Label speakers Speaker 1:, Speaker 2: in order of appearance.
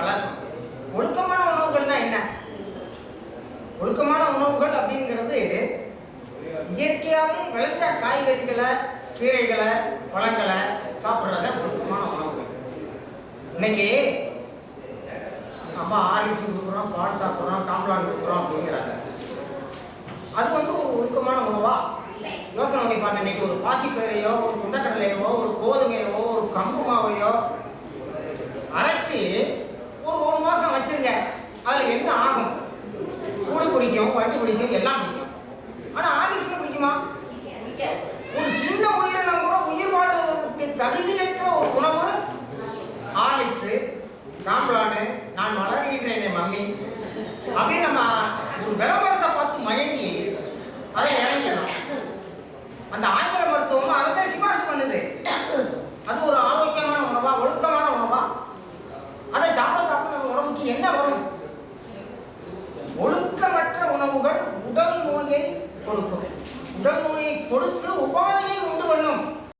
Speaker 1: வளர்க்கும். ஒழுக்கமான உணவுகள்னா என்ன? ஒழுக்கமான உணவுகள் அப்படிங்கிறது இயற்கையாகவே விளைஞ்ச காய்கறிகளை கீரைகளை பழங்களை சாப்பிட்றத ஒழுக்கமான உணவுகள். இன்னைக்கு அம்மா ஆரிச்சு கொடுக்குறோம் பால் சாப்பிட்றோம் காம்ப்ளான் கொடுக்குறோம் அப்படிங்கிறாங்க. அது வந்து ஒரு ஒழுக்கமான உணவா? யோசனை பண்ணி பாருங்க. இன்னைக்கு ஒரு பாசிப்பயிரையோ ஒரு குண்டக்கடலையோ ஒரு கோதுமை பிடிக்கும் வண்டி பிடிக்கும் எல்லாம் பிடிக்கும். ஆனா ஆர்லிக்ஸ்ல பிடிக்குமா? ஒரு சின்ன உயிரினம் கூட உயிர் வாழ்வதற்கு தகுதியற்ற ஒரு உணவு ஹார்லிக்ஸு காம்ப்ளானு நான் வளர்கின்றேனே மம்மி. அப்படின்னு நம்ம ஒரு விளம்பரத்தை பார்த்து மயங்கி அதை இறங்கிடணும் அந்த ஆங்கில மருத்துவம் அதை தான் சிபாரிசு பண்ணுது. அது ஒரு ஆரோக்கியமான உணவா ஒழுக்கமான உணவா? அதை சாப்பிட சாப்பிட நம்ம உடம்புக்கு என்ன வரும்? கொடுக்கும் உடல் நோயை கொடுத்து உபாதை